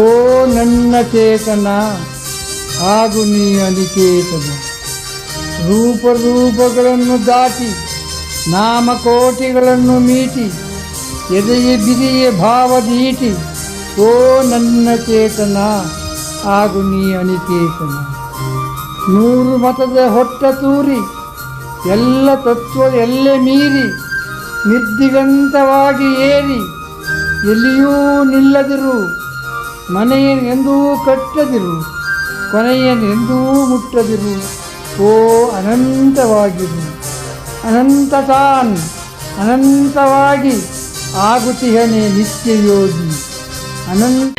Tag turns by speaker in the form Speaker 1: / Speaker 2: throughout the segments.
Speaker 1: ಓ ನನ್ನ ಚೇತನ, ಹಾಗೂ ನೀ ಅನಿಕೇತನ. ರೂಪ ರೂಪಗಳನ್ನು ದಾಟಿ, ನಾಮಕೋಟಿಗಳನ್ನು ಮೀಟಿ, ಎದೆಯ ಬಿರಿಯ ಭಾವದೀಟಿ ಓ ನನ್ನ ಚೇತನ, ಹಾಗೂ ನೀ ಅನಿಕೇತನ. ನೂರು ಮತದ ಹೊಟ್ಟ ತೂರಿ, ಎಲ್ಲ ತತ್ವ ಎಲ್ಲೆ ಮೀರಿ, ನಿರ್ದಿಗಂತವಾಗಿ ಏರಿ, ಎಲ್ಲಿಯೂ ನಿಲ್ಲದಿರು ಮನೆಯನೆಂದೂ ಕಟ್ಟದಿರು ಕೊನೆಯನ್ನು ಎಂದೂ ಮುಟ್ಟದಿರು ಓ ಅನಂತವಾಗಿರು. ಅನಂತ ತಾನ್ ಅನಂತವಾಗಿ ಆಗುತ್ತಿಹನೆ ನಿತ್ಯ ಯೋಗಿ ಅನಂತ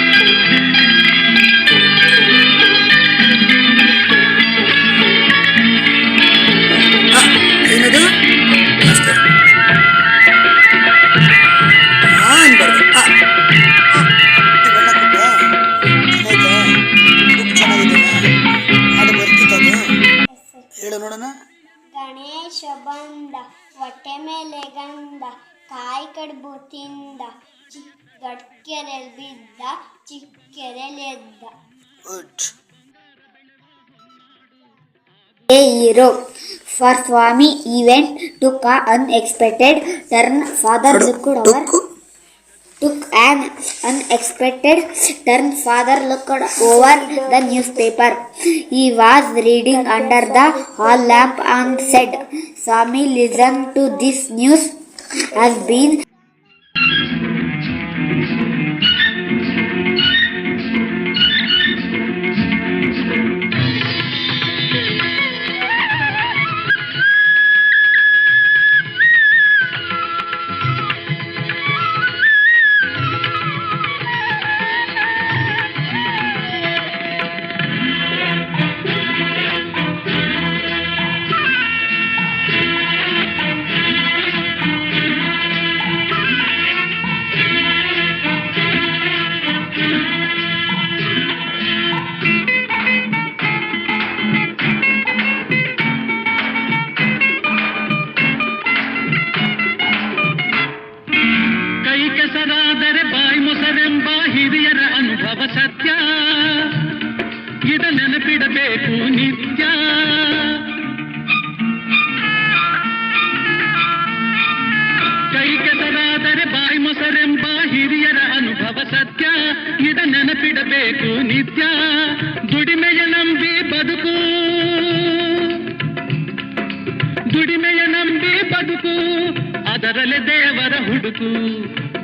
Speaker 2: ಗಣೇಶ ಬಂದ ಹೊಟ್ಟೆ ಮೇಲೆ ಗಂದ ಕಾಯಿ ಕಡ್ಬು ತಿಂದ ಚಿಕ್ಕಡ್ಕೆರೆಲ್ ಬಿದ್ದ ಚಿಕ್ಕೆರೆಲೆದ್ದ
Speaker 3: hero for Swami event to ಕ unexpected turn father looked our an unexpected turn. Father looked over the newspaper. He was reading under the hall lamp and said, "Swami, listen to this news. Has been
Speaker 4: ಕೈ ಕೆಸರಾದರೆ ಬಾಯಿ ಮೊಸರೆಂಬ ಹಿರಿಯರ ಅನುಭವ ಸತ್ಯ ಇದ ನೆನಪಿಡಬೇಕು ನಿತ್ಯ ಕೈ ಕೆಸರಾದರೆ ಬಾಯಿ ಮೊಸರೆಂಬ ಹಿರಿಯರ ಅನುಭವ ಸತ್ಯ ಇದ ನೆನಪಿಡಬೇಕು ನಿತ್ಯ ದುಡಿಮೆಯ ನಂಬಿ ಬದುಕು ದುಡಿಮೆಯ ನಂಬಿ ಬದುಕು ಬರಲೆ ದೇವರ ಹುಡುಕು